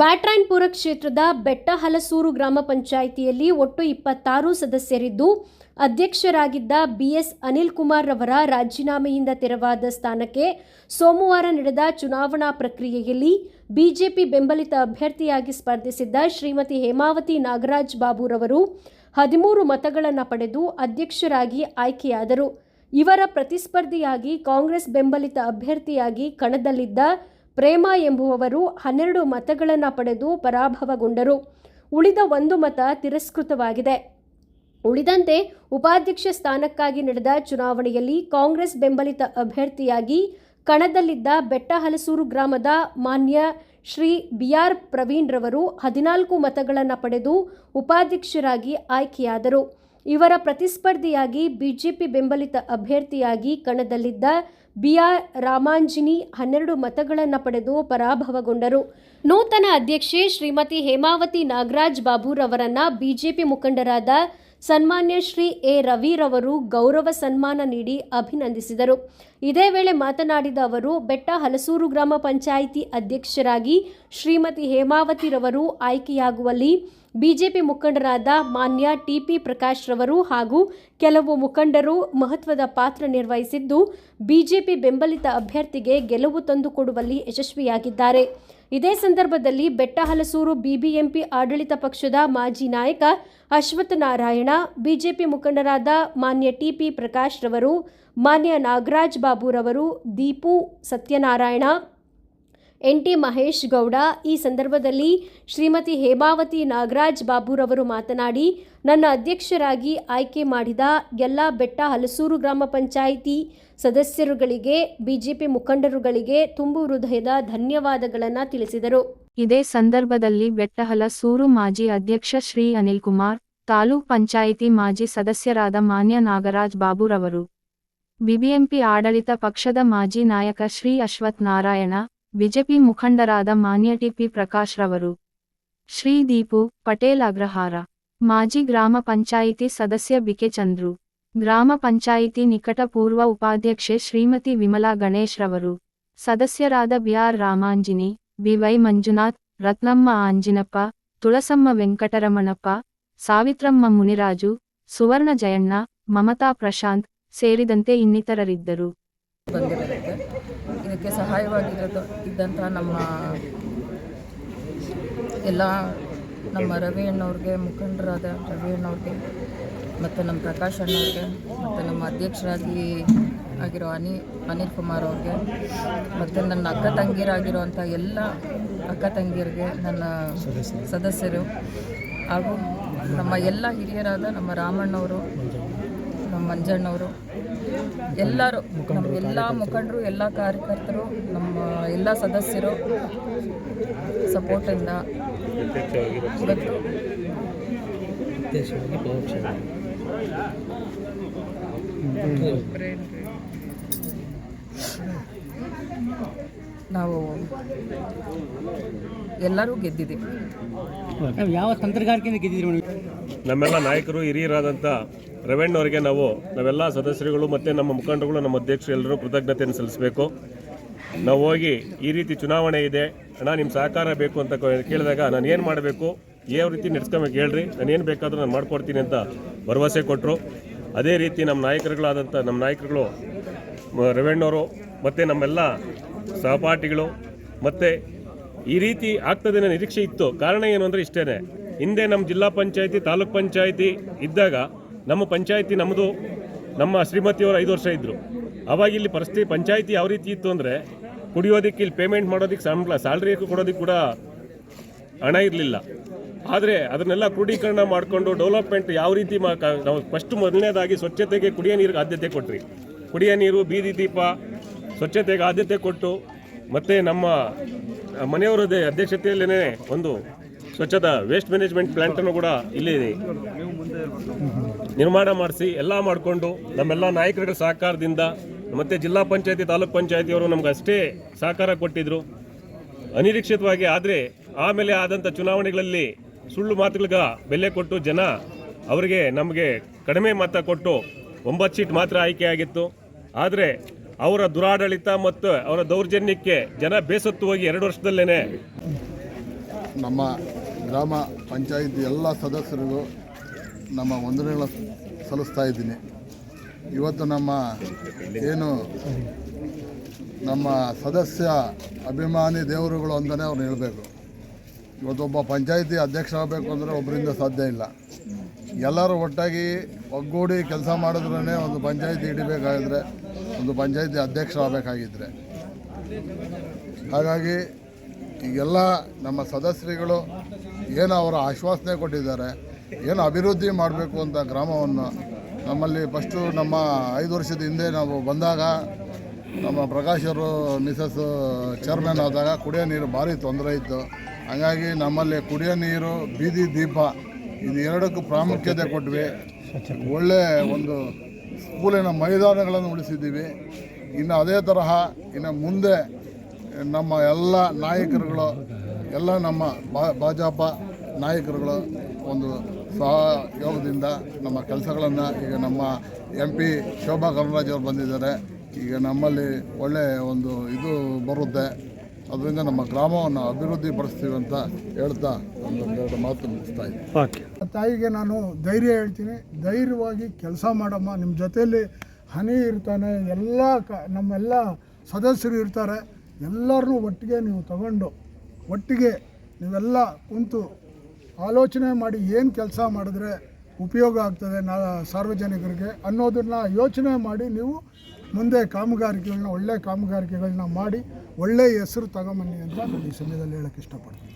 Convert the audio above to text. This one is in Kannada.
ಬ್ಯಾಟ್ರಾಯನ್ಪುರ ಕ್ಷೇತ್ರದ ಬೆಟ್ಟಹಲಸೂರು ಗ್ರಾಮ ಪಂಚಾಯಿತಿಯಲ್ಲಿ ಒಟ್ಟು ಇಪ್ಪತ್ತಾರು ಸದಸ್ಯರಿದ್ದು, ಅಧ್ಯಕ್ಷರಾಗಿದ್ದ ಬಿಎಸ್ ಅನಿಲ್ ಕುಮಾರ್ ರವರ ರಾಜೀನಾಮೆಯಿಂದ ತೆರವಾದ ಸ್ಥಾನಕ್ಕೆ ಸೋಮವಾರ ನಡೆದ ಚುನಾವಣಾ ಪ್ರಕ್ರಿಯೆಯಲ್ಲಿ ಬಿಜೆಪಿ ಬೆಂಬಲಿತ ಅಭ್ಯರ್ಥಿಯಾಗಿ ಸ್ಪರ್ಧಿಸಿದ್ದ ಶ್ರೀಮತಿ ಹೇಮಾವತಿ ನಾಗರಾಜ್ ಬಾಬುರವರು ಹದಿಮೂರು ಮತಗಳನ್ನು ಪಡೆದು ಅಧ್ಯಕ್ಷರಾಗಿ ಆಯ್ಕೆಯಾದರು. ಇವರ ಪ್ರತಿಸ್ಪರ್ಧಿಯಾಗಿ ಕಾಂಗ್ರೆಸ್ ಬೆಂಬಲಿತ ಅಭ್ಯರ್ಥಿಯಾಗಿ ಕಣದಲ್ಲಿದ್ದ ಪ್ರೇಮ ಎಂಬುವವರು ಹನ್ನೆರಡು ಮತಗಳನ್ನು ಪಡೆದು ಪರಾಭವಗೊಂಡರು. ಉಳಿದ ಒಂದು ಮತ ತಿರಸ್ಕೃತವಾಗಿದೆ. ಉಳಿದಂತೆ ಉಪಾಧ್ಯಕ್ಷ ಸ್ಥಾನಕ್ಕಾಗಿ ನಡೆದ ಚುನಾವಣೆಯಲ್ಲಿ ಕಾಂಗ್ರೆಸ್ ಬೆಂಬಲಿತ ಅಭ್ಯರ್ಥಿಯಾಗಿ ಕಣದಲ್ಲಿದ್ದ ಬೆಟ್ಟಹಲಸೂರು ಗ್ರಾಮದ ಮಾನ್ಯ ಶ್ರೀ ಬಿಆರ್ ಆರ್ ಪ್ರವೀಣ್ರವರು ಹದಿನಾಲ್ಕು ಮತಗಳನ್ನು ಪಡೆದು ಉಪಾಧ್ಯಕ್ಷರಾಗಿ ಆಯ್ಕೆಯಾದರು. ಇವರ ಪ್ರತಿಸ್ಪರ್ಧಿಯಾಗಿ ಬಿಜೆಪಿ ಬೆಂಬಲಿತ ಅಭ್ಯರ್ಥಿಯಾಗಿ ಕಣದಲ್ಲಿದ್ದ ಬಿಆರ್ ರಾಮಾಂಜಿನಿ ಹನ್ನೆರಡು ಮತಗಳನ್ನು ಪಡೆದು ಪರಾಭವಗೊಂಡರು. ನೂತನ ಅಧ್ಯಕ್ಷೆ ಶ್ರೀಮತಿ ಹೇಮಾವತಿ ನಾಗರಾಜ್ ಬಾಬುರವರನ್ನ ಬಿಜೆಪಿ ಮುಖಂಡರಾದ ಸನ್ಮಾನ್ಯ ಶ್ರೀ ಎ ರವಿರವರು ಗೌರವ ಸನ್ಮಾನ ನೀಡಿ ಅಭಿನಂದಿಸಿದರು. ಇದೇ ವೇಳೆ ಮಾತನಾಡಿದ ಅವರು, ಬೆಟ್ಟ ಹಲಸೂರು ಗ್ರಾಮ ಪಂಚಾಯಿತಿ ಅಧ್ಯಕ್ಷರಾಗಿ ಶ್ರೀಮತಿ ಹೇಮಾವತಿರವರು ಆಯ್ಕೆಯಾಗುವಲ್ಲಿ ಬಿಜೆಪಿ ಮುಖಂಡರಾದ ಮಾನ್ಯ ಟಿಪಿ ಪ್ರಕಾಶ್ ರವರು ಹಾಗೂ ಕೆಲವು ಮುಖಂಡರು ಮಹತ್ವದ ಪಾತ್ರ ನಿರ್ವಹಿಸಿದ್ದು, ಬಿಜೆಪಿ ಬೆಂಬಲಿತ ಅಭ್ಯರ್ಥಿಗೆ ಗೆಲುವು ತಂದುಕೊಡುವಲ್ಲಿ ಯಶಸ್ವಿಯಾಗಿದ್ದಾರೆ. ಇದೇ ಸಂದರ್ಭದಲ್ಲಿ ಬೆಟ್ಟಹಲಸೂರು ಬಿಬಿಎಂಪಿ ಆಡಳಿತ ಪಕ್ಷದ ಮಾಜಿ ನಾಯಕ ಅಶ್ವಥ್ ನಾರಾಯಣ, ಬಿಜೆಪಿ ಮುಖಂಡರಾದ ಮಾನ್ಯ ಟಿಪಿ ಪ್ರಕಾಶ್ ರವರು, ಮಾನ್ಯ ನಾಗರಾಜ್ ಬಾಬುರವರು, ದೀಪು ಸತ್ಯನಾರಾಯಣ ಎನ್ ಟಿ ಮಹೇಶ್ ಗೌಡ. ಈ ಸಂದರ್ಭದಲ್ಲಿ ಶ್ರೀಮತಿ ಹೇಮಾವತಿ ನಾಗರಾಜ್ ಬಾಬುರವರು ಮಾತನಾಡಿ, ನನ್ನ ಅಧ್ಯಕ್ಷರಾಗಿ ಆಯ್ಕೆ ಮಾಡಿದ ಎಲ್ಲ ಬೆಟ್ಟ ಹಲಸೂರು ಗ್ರಾಮ ಪಂಚಾಯಿತಿ ಸದಸ್ಯರುಗಳಿಗೆ, ಬಿಜೆಪಿ ಮುಖಂಡರುಗಳಿಗೆ ತುಂಬು ಹೃದಯದ ಧನ್ಯವಾದಗಳನ್ನು ತಿಳಿಸಿದರು. ಇದೇ ಸಂದರ್ಭದಲ್ಲಿ ಬೆಟ್ಟಹಲಸೂರು ಮಾಜಿ ಅಧ್ಯಕ್ಷ ಶ್ರೀ ಅನಿಲ್ ಕುಮಾರ್ ತಾಲೂಕ್ ಪಂಚಾಯಿತಿ ಮಾಜಿ ಸದಸ್ಯರಾದ ಮಾನ್ಯ ನಾಗರಾಜ್ ಬಾಬುರವರು, ಬಿಬಿಎಂಪಿ ಆಡಳಿತ ಪಕ್ಷದ ಮಾಜಿ ನಾಯಕ ಶ್ರೀ ಅಶ್ವಥ್ ನಾರಾಯಣ ಬಿಜೆಪಿ ಮುಖಂಡರಾದ ಮಾನ್ಯ ಟಿಪಿ ಪ್ರಕಾಶ್ ರವರು, ಶ್ರೀ ದೀಪು ಪಟೇಲ್ ಅಗ್ರಹಾರ, ಮಾಜಿ ಗ್ರಾಮ ಪಂಚಾಯಿತಿ ಸದಸ್ಯ ಬಿಕೆ ಚಂದ್ರು, ಗ್ರಾಮ ಪಂಚಾಯಿತಿ ನಿಕಟಪೂರ್ವ ಉಪಾಧ್ಯಕ್ಷೆ ಶ್ರೀಮತಿ ವಿಮಲಾ ಗಣೇಶ್ ರವರು, ಸದಸ್ಯರಾದ B R Ramanjini, B Y Manjunath, Ratnamma Anjinappa, Tulasamma Venkataramanappa, Savitramma Muniraju, Suvarna Jayanna, Mamata Prashanth ಸೇರಿದಂತೆ ಇನ್ನಿತರರಿದ್ದರು. ಇದಕ್ಕೆ ಸಹಾಯವಾಗಿರೋದು ಇದ್ದಂಥ ನಮ್ಮ ಎಲ್ಲ ನಮ್ಮ ರವಿ ಅಣ್ಣವ್ರಿಗೆ, ಮುಖಂಡರಾದ ರವಿ ಅಣ್ಣವ್ರಿಗೆ ಮತ್ತು ನಮ್ಮ ಪ್ರಕಾಶ್ ಅಣ್ಣವ್ರಿಗೆ ಮತ್ತು ನಮ್ಮ ಅಧ್ಯಕ್ಷರಾಗಿ ಆಗಿರೋ ಅನಿ, ಅನಿಲ್ ಕುಮಾರ್ ಅವ್ರಿಗೆ ಮತ್ತು ನನ್ನ ಅಕ್ಕ ತಂಗಿರಾಗಿರುವಂಥ ಎಲ್ಲ ಅಕ್ಕ ತಂಗಿಯರಿಗೆ ನನ್ನ ಸದಸ್ಯರು ಹಾಗೂ ನಮ್ಮ ಎಲ್ಲ ಹಿರಿಯರಾದ ನಮ್ಮ ರಾಮಣ್ಣವರು, ನಮ್ಮ ಮಂಜಣ್ಣವರು ಎಲ್ಲರೂ ನಮ್ಮ ಎಲ್ಲ ಮುಖಂಡರು ಎಲ್ಲ ಕಾರ್ಯಕರ್ತರು ನಮ್ಮ ಎಲ್ಲ ಸದಸ್ಯರು ಸಪೋರ್ಟಿಂದ ಇವತ್ತು ನಾವು ಎಲ್ಲರೂ ಗೆದ್ದಿದ್ದೀವಿ. ಯಾವ ತಂತ್ರಗಾರಿಕೆಯಿಂದ ಗೆದ್ದಿದ್ರು ಮೇಡಮ್? ನಮ್ಮೆಲ್ಲ ನಾಯಕರು ಹಿರಿಯರಾದಂಥ ರವಣ್ಣವರಿಗೆ ನಾವು, ನಾವೆಲ್ಲ ಸದಸ್ಯರುಗಳು ಮತ್ತು ನಮ್ಮ ಮುಖಂಡರುಗಳು, ನಮ್ಮ ಅಧ್ಯಕ್ಷರು ಎಲ್ಲರೂ ಕೃತಜ್ಞತೆಯನ್ನು ಸಲ್ಲಿಸಬೇಕು. ನಾವು ಹೋಗಿ ಈ ರೀತಿ ಚುನಾವಣೆ ಇದೆ, ಅಣ್ಣ ನಿಮ್ಮ ಸಹಕಾರ ಬೇಕು ಅಂತ ಕೇಳಿದಾಗ ನಾನು ಏನು ಮಾಡಬೇಕು? ಯಾವ ರೀತಿ ನಡೆಸ್ಕೊಬೇಕು, ಹೇಳ್ರಿ. ನಾನು ಏನು ಬೇಕಾದರೂ ನಾನು ಮಾಡ್ಕೊಡ್ತೀನಿ ಅಂತ ಭರವಸೆ ಕೊಟ್ಟರು ಅದೇ ರೀತಿ ನಮ್ಮ ನಾಯಕರುಗಳಾದಂಥ ನಮ್ಮ ನಾಯಕರುಗಳು ರೆವೆಣ್ಣವರು ಮತ್ತು ನಮ್ಮೆಲ್ಲ ಸಹಪಾಠಿಗಳು, ಮತ್ತು ಈ ರೀತಿ ಆಗ್ತದೆ ನಿರೀಕ್ಷೆ ಇತ್ತು. ಕಾರಣ ಏನು ಅಂದರೆ ಇಷ್ಟೇ ಹಿಂದೆ ನಮ್ಮ ಜಿಲ್ಲಾ ಪಂಚಾಯಿತಿ, ತಾಲೂಕ್ ಪಂಚಾಯಿತಿ ಇದ್ದಾಗ ನಮ್ಮ ಪಂಚಾಯಿತಿ ನಮ್ಮದು, ನಮ್ಮ ಶ್ರೀಮತಿಯವರು ಐದು ವರ್ಷ ಇದ್ದರು ಅವಾಗ ಇಲ್ಲಿ ಪರಿಸ್ಥಿತಿ ಪಂಚಾಯಿತಿ ಯಾವ ರೀತಿ ಇತ್ತು ಅಂದರೆ ಕುಡಿಯೋದಕ್ಕೆ ಇಲ್ಲಿ ಪೇಮೆಂಟ್ ಮಾಡೋದಕ್ಕೆ ಸಂಬಳ ಸ್ಯಾಲ್ರಿ ಕೊಡೋದಕ್ಕೆ ಕೂಡ ಹಣ ಇರಲಿಲ್ಲ. ಆದರೆ ಅದನ್ನೆಲ್ಲ ಕ್ರೋಢೀಕರಣ ಮಾಡಿಕೊಂಡು ಡೆವಲಪ್ಮೆಂಟ್ ಯಾವ ರೀತಿ ಮಾ ನಾವು ಫಸ್ಟ್ ಮೊದಲನೇದಾಗಿ ಸ್ವಚ್ಛತೆಗೆ ಕುಡಿಯೋ ನೀರಿಗೆ ಆದ್ಯತೆ ಕೊಟ್ರಿ. ಕುಡಿಯೋ ನೀರು, ಬೀದಿ ದೀಪ ಸ್ವಚ್ಛತೆಗೆ ಆದ್ಯತೆ ಕೊಟ್ಟು ಮತ್ತು ನಮ್ಮ ಮನೆಯವರದೇ ಅಧ್ಯಕ್ಷತೆಯಲ್ಲೇ ಒಂದು ಸ್ವಚ್ಛತಾ ವೇಸ್ಟ್ ಮ್ಯಾನೇಜ್ಮೆಂಟ್ ಪ್ಲ್ಯಾಂಟನ್ನು ಕೂಡ ಇಲ್ಲಿ ನಿರ್ಮಾಣ ಮಾಡಿಸಿ ಎಲ್ಲ ಮಾಡಿಕೊಂಡು ನಮ್ಮೆಲ್ಲ ನಾಯಕರುಗಳ ಸಹಕಾರದಿಂದ ಮತ್ತು ಜಿಲ್ಲಾ ಪಂಚಾಯತಿ, ತಾಲೂಕ್ ಪಂಚಾಯತಿಯವರು ನಮ್ಗೆ ಅಷ್ಟೇ ಸಹಕಾರ ಕೊಟ್ಟಿದ್ದರು ಅನಿರೀಕ್ಷಿತವಾಗಿ ಆದರೆ ಆಮೇಲೆ ಆದಂಥ ಚುನಾವಣೆಗಳಲ್ಲಿ ಸುಳ್ಳು ಮಾತುಗಳಿಗೆ ಬೆಲೆ ಕೊಟ್ಟು ಜನ ಅವರಿಗೆ ನಮಗೆ ಕಡಿಮೆ ಮತ ಕೊಟ್ಟು ಒಂಬತ್ತು ಸೀಟ್ ಮಾತ್ರ ಆಯ್ಕೆಯಾಗಿತ್ತು ಆದರೆ ಅವರ ದುರಾಡಳಿತ ಮತ್ತು ಅವರ ದೌರ್ಜನ್ಯಕ್ಕೆ ಜನ ಬೇಸತ್ತು ಹೋಗಿ ಎರಡು ವರ್ಷದಲ್ಲೇ ನಮ್ಮ ಗ್ರಾಮ ಪಂಚಾಯಿತಿ ಎಲ್ಲ ಸದಸ್ಯರಿಗೂ ನಮ್ಮ ವಂದನೆಗಳ ಸಲ್ಲಿಸ್ತಾ ಇದ್ದೀನಿ. ಇವತ್ತು ನಮ್ಮ ಏನು ನಮ್ಮ ಸದಸ್ಯ ಅಭಿಮಾನಿ ದೇವರುಗಳು ಅಂತಲೇ ಅವ್ರು ಹೇಳಬೇಕು. ಇವತ್ತೊಬ್ಬ ಪಂಚಾಯಿತಿ ಅಧ್ಯಕ್ಷ ಆಗಬೇಕು ಅಂದರೆ ಒಬ್ಬರಿಂದ ಸಾಧ್ಯ ಇಲ್ಲ. ಎಲ್ಲರೂ ಒಟ್ಟಾಗಿ ಒಗ್ಗೂಡಿ ಕೆಲಸ ಮಾಡಿದ್ರೇ ಒಂದು ಪಂಚಾಯಿತಿ ಹಿಡಿಬೇಕಾಗಿದ್ರೆ ಒಂದು ಪಂಚಾಯಿತಿ ಅಧ್ಯಕ್ಷ ಆಗಬೇಕಾಗಿದ್ದರೆ ಹಾಗಾಗಿ ಈಗೆಲ್ಲ ನಮ್ಮ ಸದಸ್ಯರುಗಳು ಏನು ಅವರ ಆಶ್ವಾಸನೆ ಕೊಟ್ಟಿದ್ದಾರೆ, ಏನು ಅಭಿವೃದ್ಧಿ ಮಾಡಬೇಕು ಅಂತ ಗ್ರಾಮವನ್ನು ನಮ್ಮಲ್ಲಿ ಫಸ್ಟು ನಮ್ಮ ಐದು ವರ್ಷದ ಹಿಂದೆ ನಾವು ಬಂದಾಗ ನಮ್ಮ ಪ್ರಕಾಶ್ ಅವರು, ಮಿಸಸ್ ಚೇರ್ಮನ್ ಆದಾಗ ಕುಡಿಯೋ ನೀರು ಭಾರಿ ತೊಂದರೆ ಇತ್ತು. ಹಾಗಾಗಿ ನಮ್ಮಲ್ಲಿ ಕುಡಿಯೋ ನೀರು, ಬೀದಿ ದೀಪ ಇದು ಎರಡಕ್ಕೂ ಪ್ರಾಮುಖ್ಯತೆ ಕೊಟ್ವಿ. ಒಳ್ಳೆ ಒಂದು ಸ್ಕೂಲಿನ ಮೈದಾನಗಳನ್ನು ಉಳಿಸಿದ್ದೀವಿ. ಇನ್ನು ಅದೇ ತರಹ ಇನ್ನು ಮುಂದೆ ನಮ್ಮ ಎಲ್ಲ ನಾಯಕರುಗಳು ಎಲ್ಲ ನಮ್ಮ ಬಾ- ಭಾಜಪ ನಾಯಕರುಗಳು ಒಂದು ಸಹಯೋಗದಿಂದ ನಮ್ಮ ಕೆಲಸಗಳನ್ನು ಈಗ ನಮ್ಮ ಎಂ ಪಿ ಶೋಭಾ ಅವರು ಬಂದಿದ್ದಾರೆ. ಈಗ ನಮ್ಮಲ್ಲಿ ಒಳ್ಳೆಯ ಒಂದು ಇದು ಬರುತ್ತೆ. ಅದರಿಂದ ನಮ್ಮ ಗ್ರಾಮವನ್ನು ಅಭಿವೃದ್ಧಿ ಪಡಿಸ್ತೀವಿ ಅಂತ ಹೇಳ್ತಾ ಒಂದೊಂದೆರಡು ಮಾತು ಮುಗಿಸ್ತಾ ಇದ್ದೀನಿ. ತಾಯಿಗೆ ನಾನು ಧೈರ್ಯ ಹೇಳ್ತೀನಿ. ಧೈರ್ಯವಾಗಿ ಕೆಲಸ ಮಾಡಮ್ಮ. ನಿಮ್ಮ ಜೊತೆಯಲ್ಲಿ ಹನಿ ಇರ್ತಾನೆ. ಎಲ್ಲ ಕ ನಮ್ಮೆಲ್ಲ ಸದಸ್ಯರು ಇರ್ತಾರೆ. ಎಲ್ಲರನ್ನೂ ಒಟ್ಟಿಗೆ ನೀವು ತಗೊಂಡು ಒಟ್ಟಿಗೆ ನೀವೆಲ್ಲ ಕುಂತು ಆಲೋಚನೆ ಮಾಡಿ ಏನು ಕೆಲಸ ಮಾಡಿದ್ರೆ ಉಪಯೋಗ ಆಗ್ತದೆ ನಾ ಸಾರ್ವಜನಿಕರಿಗೆ ಅನ್ನೋದನ್ನು ಯೋಚನೆ ಮಾಡಿ ನೀವು ಮುಂದೆ ಕಾಮಗಾರಿಕೆಗಳನ್ನ, ಒಳ್ಳೆ ಕಾಮಗಾರಿಕೆಗಳನ್ನ ಮಾಡಿ ಒಳ್ಳೆಯ ಹೆಸರು ತಗೊಂಬನ್ನಿ ಅಂತ ನಾನು ಈ ಸಮಯದಲ್ಲಿ ಹೇಳೋಕ್ಕೆ ಇಷ್ಟಪಡ್ತೀನಿ.